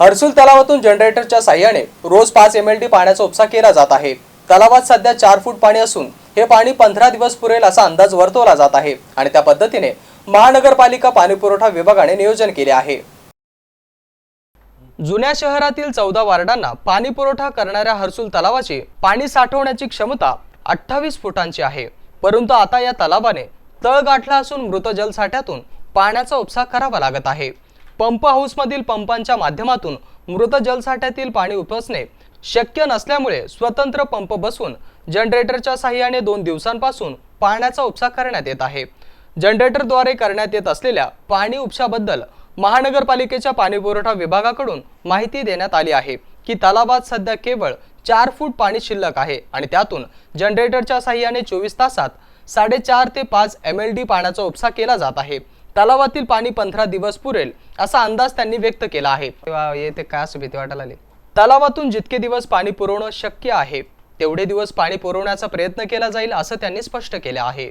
हर्सुल तलावातून जनरेटरच्या साह्याने रोज पाच एम एल डी पाण्याचा उपसा केला जात आहे. तलावात सध्या चार फूट पाणी असून हे पाणी पंधरा दिवस पुरेल असा अंदाज वर्तवला जात आहे आणि त्या पद्धतीने महानगरपालिका पाणीपुरवठा विभागाने नियोजन केले आहे. जुन्या शहरातील चौदा वार्डांना पाणी पुरवठा करणाऱ्या हर्सुल तलावाची पाणी साठवण्याची क्षमता अठ्ठावीस फुटांची आहे. परंतु आता या तलावाने तळ गाठला असून मृत जलसाठ्यातून पाण्याचा उपसा करावा लागत आहे. पंप हाऊसमधील पंपांच्या माध्यमातून मृत जलसाठ्यातील पाणी उपसणे शक्य नसल्यामुळे स्वतंत्र पंप बसून जनरेटरच्या साहाय्याने दोन दिवसांपासून पाण्याचा उपसा करण्यात येत आहे. जनरेटरद्वारे करण्यात येत असलेल्या पाणी उपशाबद्दल महानगरपालिकेच्या पाणीपुरवठा विभागाकडून माहिती देण्यात आली आहे की तलावात सध्या केवळ चार फूट पाणी शिल्लक आहे आणि त्यातून जनरेटरच्या साहाय्याने चोवीस तासात साडेचार ते पाच एम एल डी पाण्याचा उपसा केला जात आहे. तलावातील पाणी पंधरा दिवस पुरेल असा अंदाज त्यांनी व्यक्त केला आहे. येते काय असं भीती वाटायला लागली? तलावातून जितके दिवस पाणी पुरवणं शक्य आहे तेवढे दिवस पाणी पुरवण्याचा प्रयत्न केला जाईल असं त्यांनी स्पष्ट केले आहे.